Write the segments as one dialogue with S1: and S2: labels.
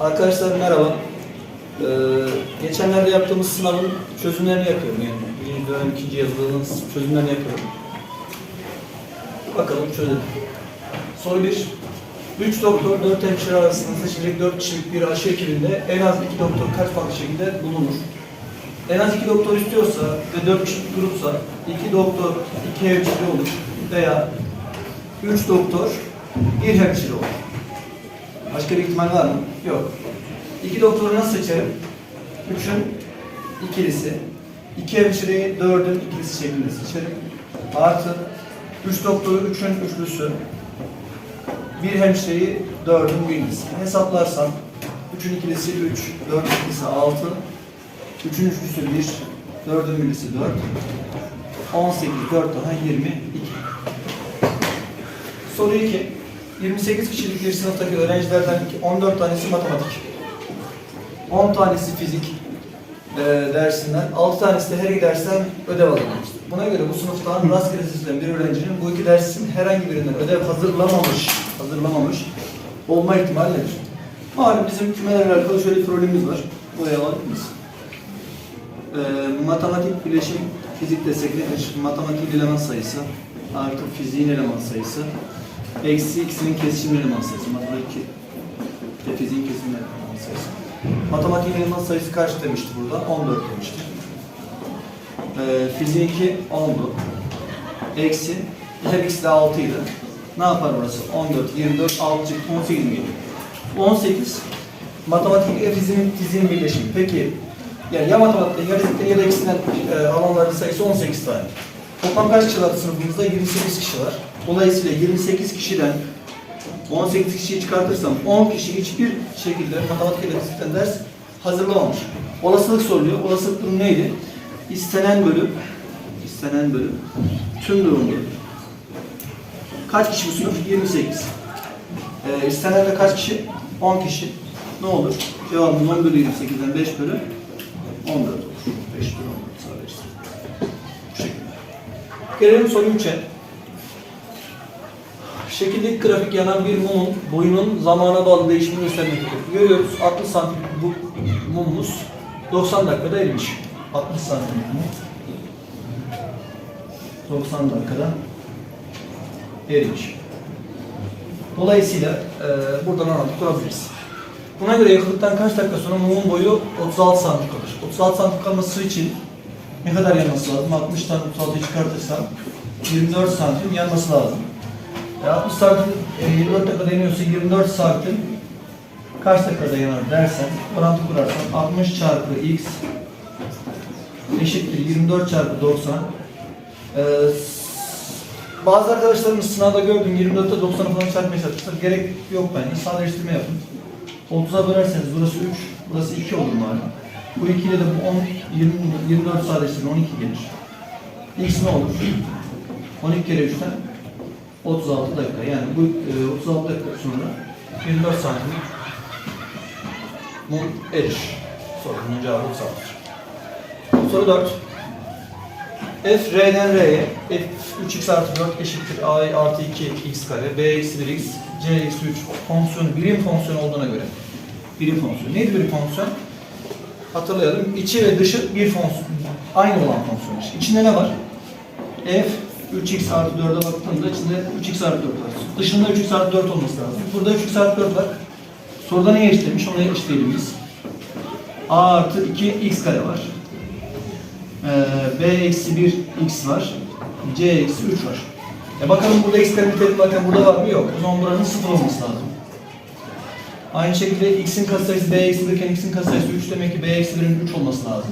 S1: Arkadaşlar merhaba. Ee, geçenlerde yaptığımız sınavın çözümlerini yapıyorum yani. Birinci dönem ikinci yazılığının çözümlerini yapıyorum. Bakalım çözelim. Soru 1. 3 doktor 4 hemşire arasında seçilecek 4 kişilik bir aşı ekibinde en az 2 doktor kaç farklı şekilde bulunur? En az 2 doktor istiyorsa ve 4 kişilik grupsa 2 doktor 2 hemşire olur veya 3 doktor 1 hemşire olur. Başka bir ihtimal var mı? Yok. İki doktoru nasıl seçerim? Üçün ikilisi. İki hemşireyi dördün ikilisi şeklinde seçerim. Artı üç doktoru üçün üçlüsü. Bir hemşireyi dördün birlisi. Hesaplarsam üçün ikilisi üç, dört ikilisi altı. Üçün üçlüsü bir, dördün birlisi dört. On sekiz, dört daha yirmi iki. Soru 2. 28 kişilik bir sınıftaki öğrencilerden 14 tanesi matematik. 10 tanesi fizik e, dersinden, 6 tanesi de her iki dersten ödev alınmıştır. Buna göre bu sınıftan rastgele seçilen bir öğrencinin bu iki dersin herhangi birinden ödev hazırlamamış, hazırlamamış olma ihtimali nedir? Malum bizim kümelerle alakalı şöyle bir problemimiz var. Buraya alabilir miyiz? E, matematik bileşim fizik desek nedir? Matematik eleman sayısı artı fiziğin eleman sayısı eksi x'in kesişim eleman sayısı. Matematik ve fiziğin kesişim eleman sayısı. Matematik eleman sayısı kaç demişti burada? 14 demişti. Ee, fiziğinki 10'du. Eksi her ikisi de 6 idi. Ne yapar burası? 14, 24, 6 çıktı, 18 mi geliyor? 18 matematik ile fiziğin, fiziğin birleşimi. Peki yani ya matematikte ya fizikte ya da ikisinden e, alanların sayısı 18 tane. Toplam kaç kişi var sınıfımızda? 28 kişi var. Dolayısıyla 28 kişiden 18 kişiyi çıkartırsam 10 kişi hiçbir şekilde matematik fizikten ders hazırlamamış. Olasılık soruluyor. Olasılık durum neydi? İstenen bölüm, istenen bölüm, tüm durum. Kaç kişi bu sınıf? 28. Ee, istenen de kaç kişi? 10 kişi. Ne olur? Cevabımız 10 bölü 28'den 5 bölü 14 olur. 5 bölü 14 sadece. Bu şekilde. Gelelim soru 3'e. Şekildeki grafik yanan bir mumun boyunun zamana bağlı değişimini göstermektedir. Görüyoruz 60 santim bu mumumuz 90 dakikada erimiş. 60 santim mum 90 dakikada erimiş. Dolayısıyla e, buradan orantı kurabiliriz. Buna göre yakıldıktan kaç dakika sonra mumun boyu 36 santim kalır. 36 santim kalması için ne kadar yanması lazım? 60'tan 36'yı çıkartırsam 24 santim yanması lazım. E, 60 santim e, 24 dakikada yanıyorsa 24 santim kaç dakikada yanar dersen orantı kurarsan 60 çarpı x eşittir 24 çarpı 90 Ee, bazı arkadaşlarımız sınavda gördüm 24'te 90'ı falan çarpmaya çalışmışlar. Gerek yok bence. Sadeleştirme yapın. 30'a bölerseniz burası 3, burası 2 olur malum. Bu 2 ile de bu 10, 20, 24 sadeleştirme 12 gelir. X ne olur? 12 kere 3'ten 36 dakika. Yani bu e, 36 dakika sonra 24 santim mum erir. Sorunun cevabı 36. Soru 4. F R'den R'ye F 3x artı 4 eşittir A artı 2 x kare B eksi 1 x C eksi 3 fonksiyon birim fonksiyon olduğuna göre birim fonksiyon. Neydi birim fonksiyon? Hatırlayalım. İçi ve dışı bir fonksiyon. Aynı olan fonksiyon. İçinde ne var? F 3x artı 4'e baktığımda içinde 3x artı 4 var. Dışında 3x artı 4 olması lazım. Burada 3x artı 4 var. Soruda neye eşitlemiş? Ona eşitleyelim biz. A artı 2 x kare var. Ee, B eksi 1 x var. C eksi 3 var. E bakalım burada x'lerin niteliği bakın burada var mı? Yok. O zaman buranın 0 olması lazım. Aynı şekilde x'in katsayısı b eksi 1 iken x'in katsayısı 3 demek ki b eksi 1'in 3 olması lazım.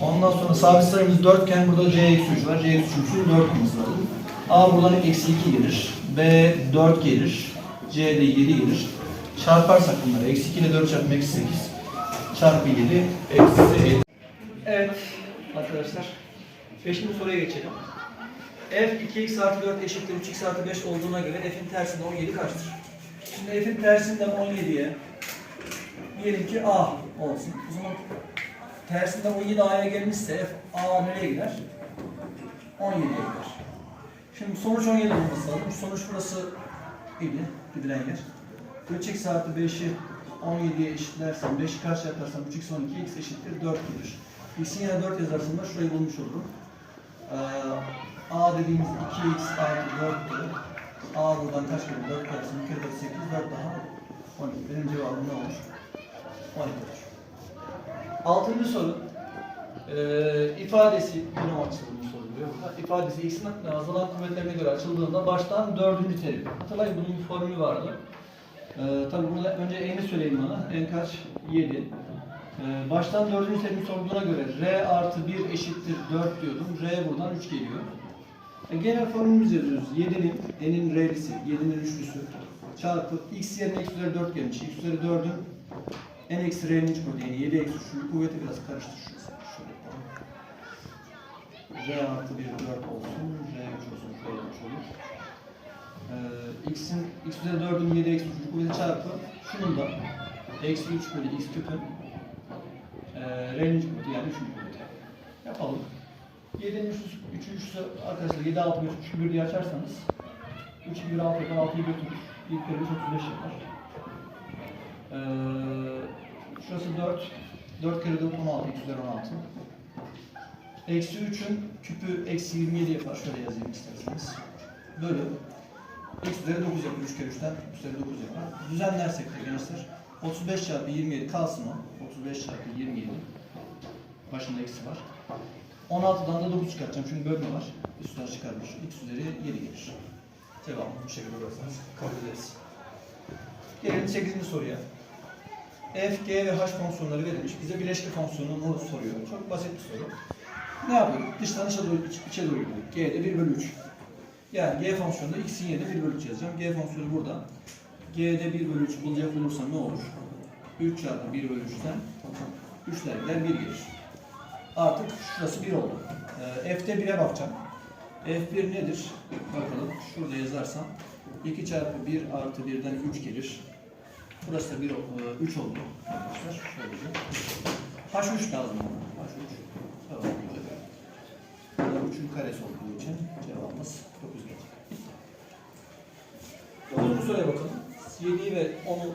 S1: Ondan sonra sabit sayımız 4 iken burada c eksi 3 var. c eksi 3'ün 4 olması lazım. A buradan eksi 2 gelir. B 4 gelir. C de 7 gelir. Çarparsak bunları. Eksi 2 ile 4 çarpı eksi 8. Çarpı 7 eksi 7. Evet arkadaşlar. Beşinci soruya geçelim. F 2x artı 4 eşittir 3x artı 5 olduğuna göre f'in tersinde 17 kaçtır? Şimdi f'in tersinden 17'ye diyelim ki a olsun. O zaman tersinden 17 a'ya gelmişse f a nereye gider? 17'ye gider. Şimdi sonuç 17 olması lazım. Sonuç burası idi, gidilen yer. 3x artı 5'i 17'ye eşitlersem 5'i karşı atarsam 3x 12 x eşittir 4 gelir. x'in yerine 4 yazarsam da şurayı bulmuş olurum. Ee, a dediğimiz 2x artı 4'tü. A buradan kaç kere 4 karşısında 1 kere 4 8 4 daha 12. Benim cevabım ne olur? 12 olur. Altıncı soru. Ee, ifadesi binom açılımı soruluyor. burada. İfadesi x'in azalan kuvvetlerine göre açıldığında baştan dördüncü terim. Hatırlayın bunun bir formülü vardı. Ee, tabii burada önce n'ini söyleyeyim bana. n kaç? 7. Ee, baştan dördüncü terimi sorduğuna göre r artı 1 eşittir 4 diyordum. r buradan 3 geliyor. Genel formülümüzü yazıyoruz. 7'nin n'in r'lisi, 7'nin üçlüsü çarpı x yerine x üzeri 4 gelmiş. x üzeri 4'ün n eksi r'nin iç kuvveti yani 7 eksi 3'ün kuvveti biraz karıştır yapalım. r artı 1 4 olsun. r 3 olsun. Şöyle 3 olur. Ee, x'in x üzeri 4'ün 7 eksi 3'ün kuvveti çarpı şunun da eksi 3 bölü x küpün e, r'nin iç kuvveti yani 3'ün kuvveti. Yapalım. 7'nin üçlüsü, 3'ün üçlüsü arkadaşlar 7 6 5 3 1 diye açarsanız 3 1 6 yapar 6'yı götürür. 1 kere 3 35 yapar. Ee, şurası 4. 4 kere 4 16 x üzeri 16. Eksi 3'ün küpü eksi 27 yapar. Şöyle yazayım isterseniz. Bölü. X üzeri 9 yapar. 3 kere 3'ten üzeri 9 yapar. Düzenlersek de gençler. 35 çarpı 27 kalsın o. 35 çarpı 27. Başında eksi var. 16'dan da 9 çıkartacağım çünkü bölme var. Üstler çıkarmış. X üzeri 7 gelir. Cevabı bu şekilde bulursanız kabul ederiz. Gelelim 8. soruya. F, G ve H fonksiyonları verilmiş. Bize bileşke fonksiyonunu soruyor. Çok basit bir soru. Ne yapıyorduk? Dıştan içe doğru, iç, içe doğru gidiyorduk. G'de 1 bölü 3. Yani G fonksiyonunda x'in yerine 1 bölü 3 yazacağım. G fonksiyonu burada. G'de 1 bölü 3 bulacak olursam ne olur? 3 çarpı 1 bölü 3'ten 3'ler gider 1 gelir. Artık şurası 1 oldu. Ee, F'de 1'e bakacağım. F1 nedir? Bakalım. Şurada yazarsam 2 çarpı 1 artı 1'den 3 gelir. Burası da 1, 3 oldu arkadaşlar. Şöylece. H3 lazım bana. H3. Tamam. Burada 3'ün karesi olduğu için cevabımız 9 gelecek. Dokuzuncu soruya bakalım. 7'yi ve 10'u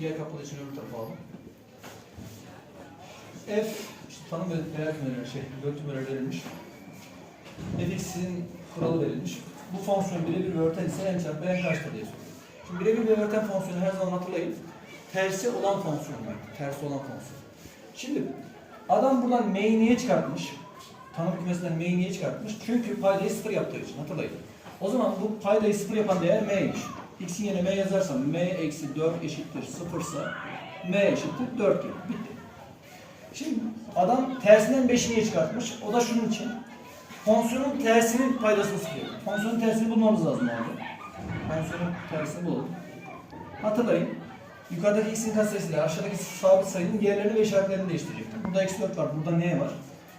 S1: yer kapalı için öbür tarafa alalım. F, tanım ve değer kümeleri, şey, kümeleri verilmiş. fx'in kuralı verilmiş. Bu fonksiyon birebir bir örten ise n çarpı n kaçtır diye soruyor. Şimdi birebir bir örten fonksiyonu her zaman hatırlayın. Tersi olan fonksiyon var. Tersi olan fonksiyon. Şimdi adam buradan m'yi niye çıkartmış? Tanım kümesinden m'yi niye çıkartmış? Çünkü paydayı sıfır yaptığı için hatırlayın. O zaman bu paydayı sıfır yapan değer m'ymiş. x'in yerine m yazarsam m eksi 4 eşittir sıfırsa m eşittir 4 gelir. Bitti. Şimdi adam tersinden 5'i niye çıkartmış? O da şunun için. Fonksiyonun tersinin paydasını sıkıyor. Fonksiyonun tersini bulmamız lazım abi. Fonksiyonun tersini bulalım. Hatırlayın. Yukarıdaki x'in katsayısıyla aşağıdaki sabit sayının yerlerini ve işaretlerini değiştirecektim. Burada eksi 4 var. Burada n var?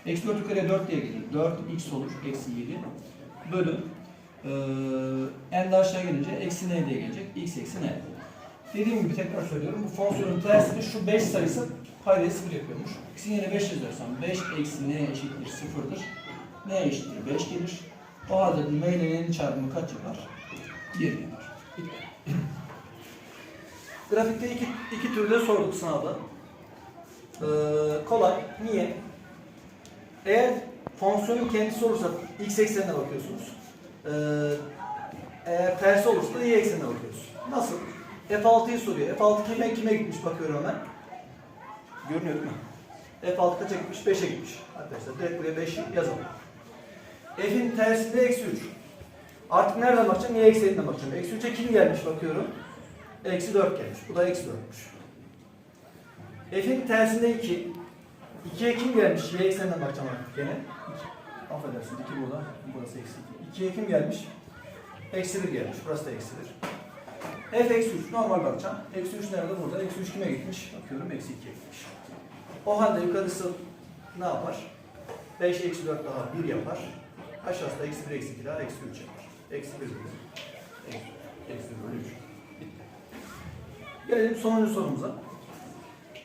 S1: Eksi 4 yukarıya 4 diye gelir. 4 x olur. Eksi 7. Bölü. Ee, n de aşağı gelince eksi n diye gelecek. x eksi n. Dediğim gibi tekrar söylüyorum. Bu fonksiyonun tersini şu 5 sayısı paydayı 0 yapıyormuş. X'in yerine 5 yazarsam 5 eksi n eşittir 0'dır. n eşittir 5 gelir. O halde m ile n'nin çarpımı kaç yapar? 1 yapar. Grafikte iki, iki türlü sorduk sınavda. Ee, kolay. Niye? Eğer fonksiyonun kendisi olursa x eksenine bakıyorsunuz. Ee, eğer tersi olursa da y eksenine bakıyoruz. Nasıl? F6'yı soruyor. F6 kime kime gitmiş bakıyorum hemen. Görünüyor değil mi? F6 kaça gitmiş? 5'e gitmiş. Arkadaşlar direkt buraya 5 yazalım. F'in tersinde eksi 3. Artık nereden bakacağım? Y ekseninden bakacağım. Eksi 3'e kim gelmiş bakıyorum. Eksi 4 gelmiş. Bu da eksi 4'müş. F'in tersinde 2. 2'ye kim gelmiş? Y ekseninden bakacağım artık gene. Affedersin 2 burada. Burası eksi 2. 2'ye kim gelmiş? Eksi 1 gelmiş. Burası da eksi 1. F eksi 3 normal bakacağım. Eksi 3 nerede? Burada. Eksi 3 kime gitmiş? Bakıyorum eksi 2'ye gitmiş. O halde yukarısı ne yapar? 5 eksi 4 daha 1 yapar. Aşağısı da eksi 1 eksi 2 daha eksi 3 yapar. Eksi 1 bölü eksi, eksi 1 bölü 3. Bitti. Gelelim sonuncu sorumuza.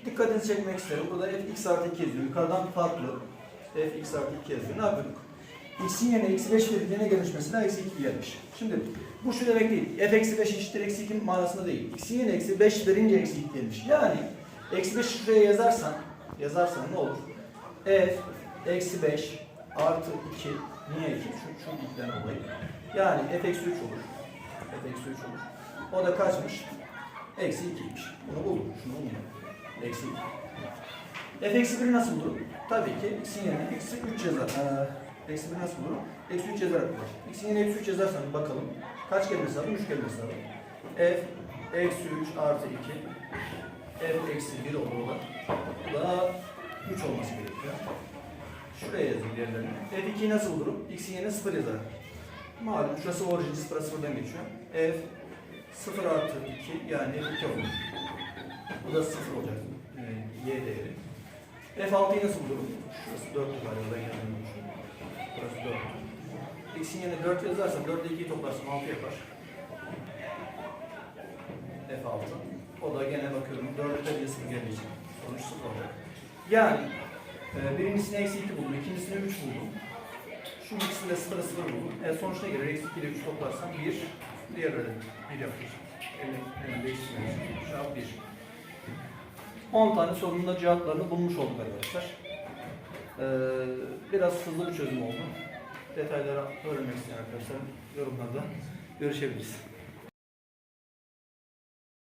S1: Dikkatinizi çekmek isterim. Burada f x artı 2 yazıyor. Yukarıdan farklı. f x artı 2 yazıyor. Ne yapıyorduk? X'in yerine eksi 5 verildiğine gelmiş mesela eksi 2 gelmiş. Şimdi bu şu demek değil. f eksi 5 eşittir eksi 2 manasında değil. x'in yerine eksi 5 verince eksi 2 gelmiş. Yani eksi 5 şuraya yazarsan yazarsan ne olur? f eksi 5 artı 2 niye 2? Şu, şu ilkten dolayı. Yani f eksi 3 olur. f eksi 3 olur. O da kaçmış? Eksi 2'ymiş. Bunu buldum. Şunu buldum. Eksi 2. F eksi 1'i nasıl bulurum? Tabii ki x'in yerine eksi 3 yazar. Ee, eksi 1 nasıl bulurum? Eksi 3 yazarak bulur. X'in yerine eksi 3 yazarsan bakalım. Kaç gelmesi lazım? 3 gelmesi lazım. F eksi 3 artı 2. F eksi 1 olur o da. Bu da 3 olması gerekiyor. Şuraya yazayım diğerlerini. F2'yi nasıl bulurum? X'in yerine 0 yazarak. Malum şurası orijin 0'a 0'dan geçiyor. F 0 artı 2 yani F2 olur. Bu da 0 olacak. Ee, y değeri. F6'yı nasıl bulurum? Şurası 4 galiba ben yanılmışım. Burası 4. X'in yerine 4 yazarsam 4 ile 2'yi toplarsam 6 yapar. F6. O da gene bakıyorum 4'te bir 0 geldiği için sonuç 0 olacak. Yani e, birincisine eksi 2 buldum, ikincisine 3 buldum. Şu ikisinde 0'a 0 buldum. E, sonuç ne gelir? Eksi 2 ile 3 toplarsam 1, diğerleri de 1 yapar. Elimde eksi 1. Şu an 1. 10 tane sorunun da cevaplarını bulmuş olduk arkadaşlar. Ee, biraz hızlı bir çözüm oldu. Detayları öğrenmek isteyen arkadaşlar yorumlarda görüşebiliriz.